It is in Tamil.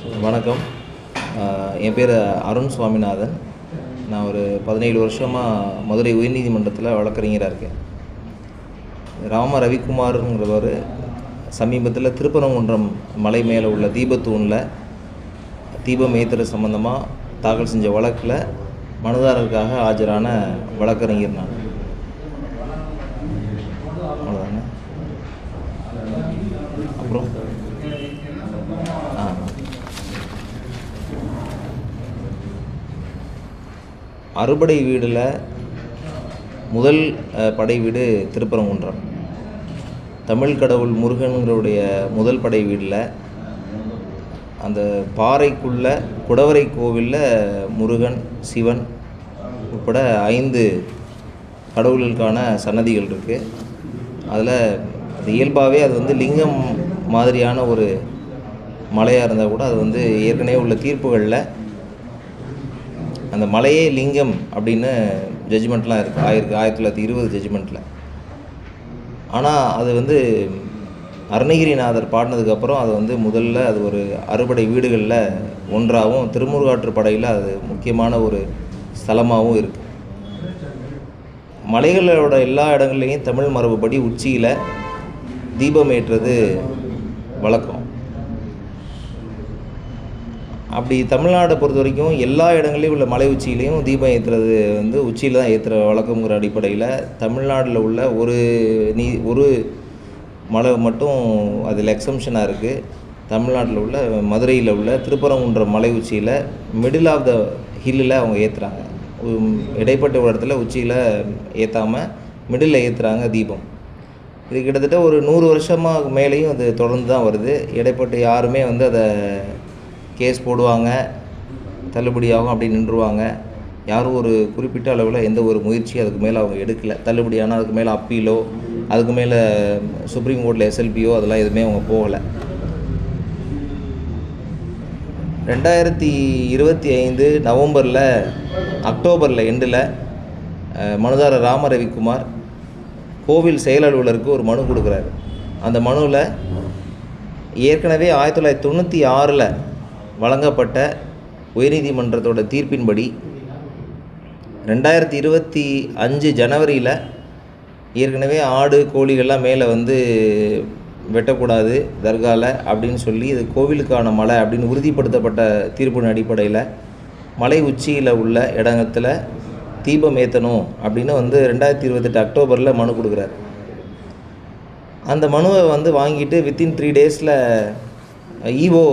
வணக்கம். என் பேர் அருண் சுவாமிநாதன். நான் ஒரு பதினேழு வருஷமாக மதுரை உயர்நீதிமன்றத்தில் வழக்கறிஞராக இருக்கேன். ராம ரவிக்குமாருங்கிறவர் சமீபத்தில் திருப்பரங்குன்றம் மலை மேலே உள்ள தீபத்தூணில் தீபம் ஏத்துற சம்மந்தமாக தாக்கல் செஞ்ச வழக்கில் மனுதாரருக்காக ஆஜரான வழக்கறிஞர் நான். அவ்வளோதானே அப்புறம்? அறுபடை வீடில் முதல் படை வீடு திருப்பரங்குன்றம். தமிழ் கடவுள் முருகனுடைய முதல் படை வீடில் அந்த பாறைக்குள்ள குடவரை கோவிலில் முருகன் சிவன் உட்பட ஐந்து கடவுளுக்கான சன்னதிகள் இருக்குது அதில் அது இயல்பாகவே அது வந்து லிங்கம் மாதிரியான ஒரு மலையாக இருந்தால் கூட அது வந்து ஏற்கனவே உள்ள தீர்ப்புகளில் அந்த மலையே லிங்கம் அப்படின்னு ஜட்ஜ்மெண்ட்லாம் இருக்குது ஆயிருக்கு ஆயிரத்தி தொள்ளாயிரத்தி இருபது ஜட்ஜ்மெண்ட்டில் ஆனால் அது வந்து அருணகிரிநாதர் பாடினதுக்கப்புறம் அது வந்து முதல்ல அது ஒரு அறுபடை வீடுகளில் ஒன்றாகவும் திருமுருகாற்று படையில் அது முக்கியமான ஒரு ஸ்தலமாகவும் இருக்குது மலைகளோட எல்லா இடங்கள்லையும் தமிழ் மரபுப்படி உச்சியில் தீபம் ஏற்றுறது வழக்கம். அப்படி தமிழ்நாடை பொறுத்த வரைக்கும் எல்லா இடங்களையும் உள்ள மலை உச்சியிலையும் தீபம் ஏற்றுறது வந்து உச்சியில் தான் ஏற்றுற வழக்கங்கிற அடிப்படையில் தமிழ்நாட்டில் உள்ள ஒரு நீ ஒரு மலை மட்டும் அதில் எக்ஸம்ஷனாக இருக்குது தமிழ்நாட்டில் உள்ள மதுரையில் உள்ள திருப்பரங்குன்ற மலை உச்சியில் மிடில் ஆஃப் த ஹில்லில் அவங்க ஏற்றுறாங்க இடைப்பட்ட ஒரு இடத்துல உச்சியில் ஏற்றாமல் மிடில் ஏற்றுறாங்க தீபம். இது கிட்டத்தட்ட ஒரு நூறு வருஷமாக மேலேயும் அது தொடர்ந்து தான் வருது. இடைப்பட்டு யாருமே வந்து அதை கேஸ் போடுவாங்க தள்ளுபடியாகும் அப்படி நின்றுவாங்க. யாரும் ஒரு குறிப்பிட்ட அளவில் எந்த ஒரு முயற்சியும் அதுக்கு மேலே அவங்க எடுக்கலை. தள்ளுபடியான அதுக்கு மேலே அப்பீலோ அதுக்கு மேலே சுப்ரீம் கோர்ட்டில் எஸ்எல்பியோ அதெல்லாம் எதுவுமே அவங்க போகலை. ரெண்டாயிரத்தி இருபத்தி ஐந்து நவம்பரில் அக்டோபரில் எண்டில் மனுதாரர் ராம ரவிக்குமார் கோவில் செயல் அலுவலருக்கு ஒரு மனு கொடுக்குறாரு. அந்த மனுவில் ஏற்கனவே ஆயிரத்தி தொள்ளாயிரத்தி தொண்ணூற்றி ஆறில் வழங்கப்பட்ட உயர்நீதிமன்றத்தோட தீர்ப்பின்படி ரெண்டாயிரத்தி இருபத்தி அஞ்சு ஜனவரியில் ஏற்கனவே ஆடு கோழிகள்லாம் மேலே வந்து வெட்டக்கூடாது தர்காவில் அப்படின்னு சொல்லி இது கோவிலுக்கான மலை அப்படின்னு உறுதிப்படுத்தப்பட்ட தீர்ப்பின் அடிப்படையில் மலை உச்சியில் உள்ள இடத்துல தீபம் ஏற்றணும் அப்படின்னு வந்து ரெண்டாயிரத்தி இருபத்தெட்டு அக்டோபரில் மனு கொடுக்குறாரு. அந்த மனுவை வந்து வாங்கிட்டு வித்தின் த்ரீ டேஸில் ஈஓ